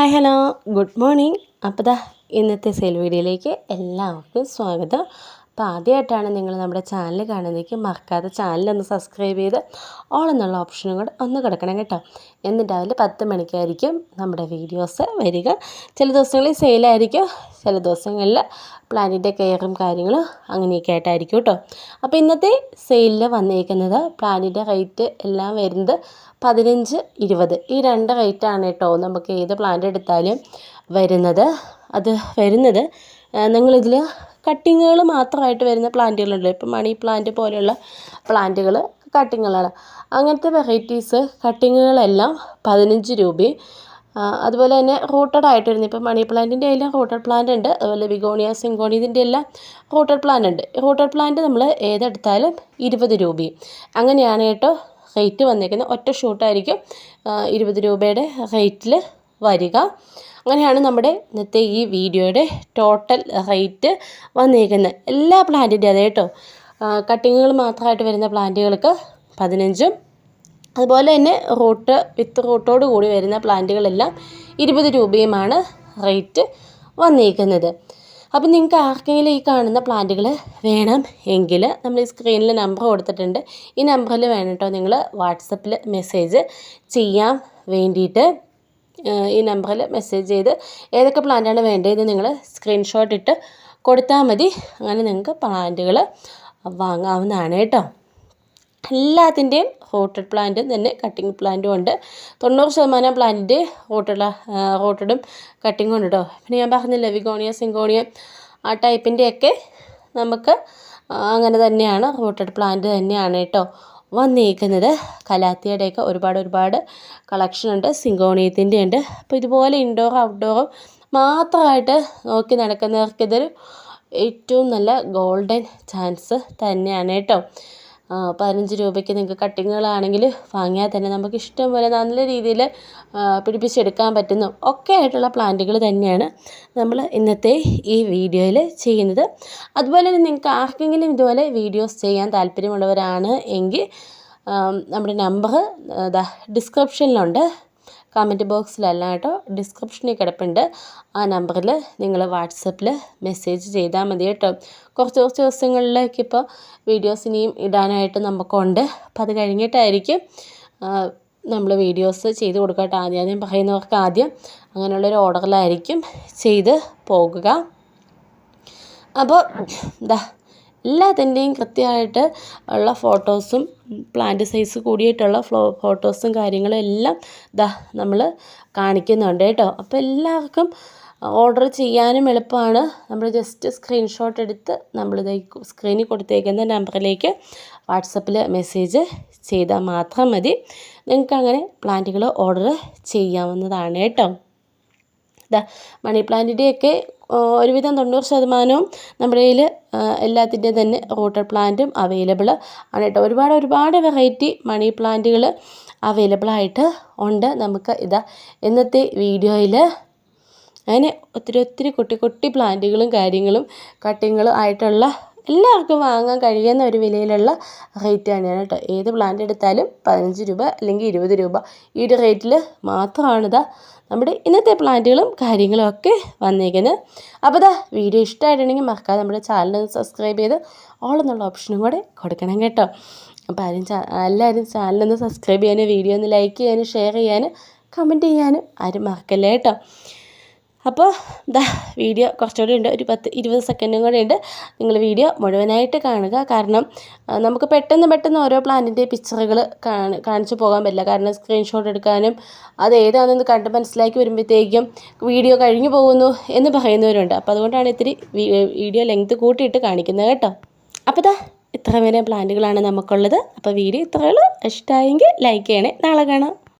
Hi hello good morning അപ്പോൾ ഇന്നത്തെ sale വീഡിയോയിലേക്ക് എല്ലാവർക്കും സ്വാഗതം. അപ്പോൾ ആദ്യമായിട്ടാണ് നിങ്ങൾ നമ്മുടെ ചാനൽ കാണുന്നതെങ്കിൽ മറക്കാതെ ചാനലൊന്ന് സബ്സ്ക്രൈബ് ചെയ്ത് ഓൾ എന്നുള്ള ഓപ്ഷനും കൂടെ ഒന്ന് കിടക്കണം കേട്ടോ. എന്നിട്ട് രാവിലെ പത്ത് മണിക്കായിരിക്കും നമ്മുടെ വീഡിയോസ് വരിക. ചില ദിവസങ്ങളിൽ സെയിലായിരിക്കും ചില ദിവസങ്ങളിൽ പ്ലാനിന്റെ കെയറും കാര്യങ്ങളും അങ്ങനെയൊക്കെ ആയിട്ടായിരിക്കും കേട്ടോ. അപ്പോൾ ഇന്നത്തെ സെയിലിൽ വന്നിരിക്കുന്നത് പ്ലാനിന്റെ റേറ്റ് എല്ലാം വരുന്നത് പതിനഞ്ച് ഇരുപത്. ഈ രണ്ട് റേറ്റാണ് കേട്ടോ നമുക്ക് ഏത് പ്ലാന്റ് എടുത്താലും വരുന്നത്. അത് വരുന്നത് നിങ്ങളിതിൽ കട്ടിങ്ങുകൾ മാത്രമായിട്ട് വരുന്ന പ്ലാന്റുകളുണ്ട് ഇപ്പം മണി പ്ലാന്റ് പോലെയുള്ള പ്ലാന്റുകൾ കട്ടിങ്ങുകളാണ് അങ്ങനത്തെ വെറൈറ്റീസ് കട്ടിങ്ങുകളെല്ലാം പതിനഞ്ച് രൂപയും അതുപോലെ തന്നെ റൂട്ടഡ് ആയിട്ട് വരുന്നത് ഇപ്പോൾ മണി പ്ലാന്റിന്റെ എല്ലാം റൂട്ടഡ് പ്ലാന്റ് ഉണ്ട്. അതുപോലെ വിഗോണിയ സിംഗോണി ഇതിന്റെ എല്ലാം റൂട്ടഡ് പ്ലാന്റ് ഉണ്ട്. റൂട്ടഡ് പ്ലാന്റ് നമ്മൾ ഏതെടുത്താലും ഇരുപത് രൂപയും അങ്ങനെയാണ് കേട്ടോ റേറ്റ് വന്നേക്കുന്നത്. ഒറ്റ ഷൂട്ടായിരിക്കും ഇരുപത് രൂപയുടെ റേറ്റിൽ വരിക. അങ്ങനെയാണ് നമ്മുടെ ഇന്നത്തെ ഈ വീഡിയോയുടെ ടോട്ടൽ റേറ്റ് വന്നിരിക്കുന്നത്. എല്ലാ പ്ലാന്റിന്റെ അതേ കേട്ടോ കട്ടിങ്ങുകൾ മാത്രമായിട്ട് വരുന്ന പ്ലാന്റുകൾക്ക് പതിനഞ്ചും അതുപോലെ തന്നെ റൂട്ട് വിത്ത് റൂട്ടോട് കൂടി വരുന്ന പ്ലാന്റുകളെല്ലാം ഇരുപത് രൂപയുമാണ് റേറ്റ് വന്നിരിക്കുന്നത്. അപ്പം നിങ്ങൾക്ക് ആർക്കെങ്കിലും ഈ കാണുന്ന പ്ലാന്റുകൾ വേണം എങ്കിൽ നമ്മൾ ഈ സ്ക്രീനിൽ നമ്പർ കൊടുത്തിട്ടുണ്ട്. ഈ നമ്പറിൽ വേണം കേട്ടോ നിങ്ങൾ വാട്സപ്പിൽ മെസ്സേജ് ചെയ്യാൻ വേണ്ടിയിട്ട്. ഈ നമ്പറിൽ മെസ്സേജ് ചെയ്ത് ഏതൊക്കെ പ്ലാന്റാണ് വേണ്ടതെന്ന് നിങ്ങൾ സ്ക്രീൻഷോട്ട് ഇട്ട് കൊടുത്താൽ മതി. അങ്ങനെ നിങ്ങൾക്ക് പ്ലാന്റുകൾ വാങ്ങാവുന്നതാണ് കേട്ടോ. എല്ലാത്തിന്റെയും റോട്ടഡ് പ്ലാന്റും തന്നെ കട്ടിങ് പ്ലാന്റും ഉണ്ട്. തൊണ്ണൂറ് ശതമാനം പ്ലാന്റിന്റെ റോട്ടഡ് റോട്ടഡും കട്ടിങ്ങും ഉണ്ട് കേട്ടോ. പിന്നെ ഞാൻ പറഞ്ഞില്ല വിഗോണിയ സിങ്കോണിയ ആ ടൈപ്പിന്റെയൊക്കെ നമുക്ക് അങ്ങനെ തന്നെയാണ് റോട്ടഡ് പ്ലാന്റ് തന്നെയാണ് കേട്ടോ. വന്നിരിക്കുന്നത് കലാത്തിയുടെയൊക്കെ ഒരുപാട് ഒരുപാട് കളക്ഷൻ ഉണ്ട് സിങ്കോണിയത്തിന്റെ ഉണ്ട് അപ്പോൾ ഇതുപോലെ ഇൻഡോർ ഔട്ട്ഡോറും മാത്രമായിട്ട് നോക്കി നടക്കുന്നവർക്ക് ഇതൊരു ഏറ്റവും നല്ല ഗോൾഡൻ ചാൻസ് തന്നെയാണ് കേട്ടോ. പതിനഞ്ച് രൂപയ്ക്ക് നിങ്ങൾക്ക് കട്ടിങ്ങുകളാണെങ്കിൽ വാങ്ങിയാൽ തന്നെ നമുക്ക് ഇഷ്ടം പോലെ നല്ല രീതിയിൽ പിടിപ്പിച്ചെടുക്കാൻ പറ്റുന്ന ഒക്കെ ആയിട്ടുള്ള പ്ലാന്റുകൾ തന്നെയാണ് നമ്മൾ ഇന്നത്തെ ഈ വീഡിയോയിൽ ചെയ്യുന്നത്. അതുപോലെ തന്നെ നിങ്ങൾക്ക് ആർക്കെങ്കിലും ഇതുപോലെ വീഡിയോസ് ചെയ്യാൻ താല്പര്യമുള്ളവരാണ് എങ്കിൽ നമ്മുടെ നമ്പർ ഡിസ്ക്രിപ്ഷനിലുണ്ട്. കമന്റ് ബോക്സിലല്ല കേട്ടോ ഡിസ്ക്രിപ്ഷനിൽ കിടപ്പുണ്ട്. ആ നമ്പറിൽ നിങ്ങൾ വാട്സപ്പിൽ മെസ്സേജ് ചെയ്താൽ മതി കേട്ടോ കുറച്ച് കുറച്ച് ദിവസങ്ങളിലേക്ക് ഇപ്പോൾ വീഡിയോസ് ഇനിയും ഇടാനായിട്ട് നമുക്കുണ്ട്. അപ്പോൾ അത് കഴിഞ്ഞിട്ടായിരിക്കും നമ്മൾ വീഡിയോസ് ചെയ്ത് കൊടുക്കട്ടെ. കേട്ടോ ആദ്യം ആദ്യം പറയുന്നവർക്ക് ആദ്യം അങ്ങനെയുള്ളൊരു ഓർഡറിലായിരിക്കും ചെയ്ത് പോകുക. അപ്പോൾ ദാ എല്ലാത്തിന്റെയും കൃത്യമായിട്ട് ഉള്ള ഫോട്ടോസും പ്ലാന്റ് സൈസ് കൂടിയിട്ടുള്ള ഫ്ലോ ഫോട്ടോസും കാര്യങ്ങളും എല്ലാം ദാ നമ്മൾ കാണിക്കുന്നുണ്ട് കേട്ടോ. അപ്പോൾ എല്ലാവർക്കും ഓർഡർ ചെയ്യാനും എളുപ്പമാണ്. നമ്മൾ ജസ്റ്റ് സ്ക്രീൻഷോട്ട് എടുത്ത് നമ്മളിത് സ്ക്രീനിൽ കൊടുത്തേക്കുന്ന നമ്പറിലേക്ക് വാട്സപ്പിൽ മെസ്സേജ് ചെയ്താൽ മാത്രം മതി. നിങ്ങൾക്ക് അങ്ങനെ പ്ലാന്റുകൾ ഓർഡർ ചെയ്യാവുന്നതാണ് കേട്ടോ. ഇതാ മണി പ്ലാന്റിന്റെയൊക്കെ ഒരുവിധം തൊണ്ണൂറ് ശതമാനവും നമ്മുടെ കയ്യിൽ എല്ലാത്തിന്റെയും തന്നെ റോട്ടർ പ്ലാന്റും അവൈലബിൾ ആണ് കേട്ടോ. ഒരുപാട് ഒരുപാട് വെറൈറ്റി മണി പ്ലാന്റുകൾ അവൈലബിൾ ആയിട്ട് ഉണ്ട് നമുക്ക് ഇതാ ഇന്നത്തെ വീഡിയോയിൽ അങ്ങനെ ഒത്തിരി ഒത്തിരി കുട്ടി കുട്ടി പ്ലാന്റുകളും കാര്യങ്ങളും കട്ടിങ്ങുകളും ആയിട്ടുള്ള എല്ലാവർക്കും വാങ്ങാൻ കഴിയുന്ന ഒരു വിലയിലുള്ള റേറ്റ് തന്നെയാണ് കേട്ടോ. ഏത് പ്ലാന്റ് എടുത്താലും പതിനഞ്ച് രൂപ അല്ലെങ്കിൽ ഇരുപത് രൂപ. ഈ ഒരു റേറ്റിൽ മാത്രമാണിത് നമ്മുടെ ഇന്നത്തെ പ്ലാന്റുകളും കാര്യങ്ങളും ഒക്കെ വന്നേക്കുന്നത്. അപ്പോൾ ഇതാ വീഡിയോ ഇഷ്ടമായിട്ടുണ്ടെങ്കിൽ മറക്കാതെ നമ്മുടെ ചാനൽ സബ്സ്ക്രൈബ് ചെയ്ത് ഓൾ എന്നുള്ള ഓപ്ഷനും കൂടെ കൊടുക്കണം കേട്ടോ. അപ്പോൾ ആരും എല്ലാവരും ചാനലൊന്ന് സബ്സ്ക്രൈബ് ചെയ്യാനും വീഡിയോ ഒന്ന് ലൈക്ക് ചെയ്യാനും ഷെയർ ചെയ്യാനും കമന്റ് ചെയ്യാനും ആരും മറക്കല്ലേ കേട്ടോ. അപ്പോൾ ദാ വീഡിയോ കുറച്ചുകൂടി ഉണ്ട്. ഒരു പത്ത് ഇരുപത് സെക്കൻഡും കൂടെ ഉണ്ട്. നിങ്ങൾ വീഡിയോ മുഴുവനായിട്ട് കാണുക. കാരണം നമുക്ക് പെട്ടെന്ന് പെട്ടെന്ന് ഓരോ പ്ലാന്റിന്റെ പിക്ചറുകൾ കാണി കാണിച്ചു പോകാൻ പറ്റില്ല. കാരണം സ്ക്രീൻഷോട്ട് എടുക്കാനും അത് ഏതാണെന്ന് കണ്ട് മനസ്സിലാക്കി വരുമ്പോഴത്തേക്കും വീഡിയോ കഴിഞ്ഞു പോകുന്നു എന്ന് പറയുന്നവരുണ്ട്. അപ്പോൾ അതുകൊണ്ടാണ് ഇത്തിരി വീഡിയോ ലെങ്ത് കൂട്ടിയിട്ട് കാണിക്കുന്നത് കേട്ടോ. അപ്പോൾ ദാ ഇത്ര വരെ പ്ലാന്റുകളാണ് നമുക്കുള്ളത്. അപ്പോൾ വീഡിയോ ഇത്രയുള്ളൂ ഇഷ്ടമായെങ്കിൽ ലൈക്ക് ചെയ്യണേ. നാളെ കാണാം.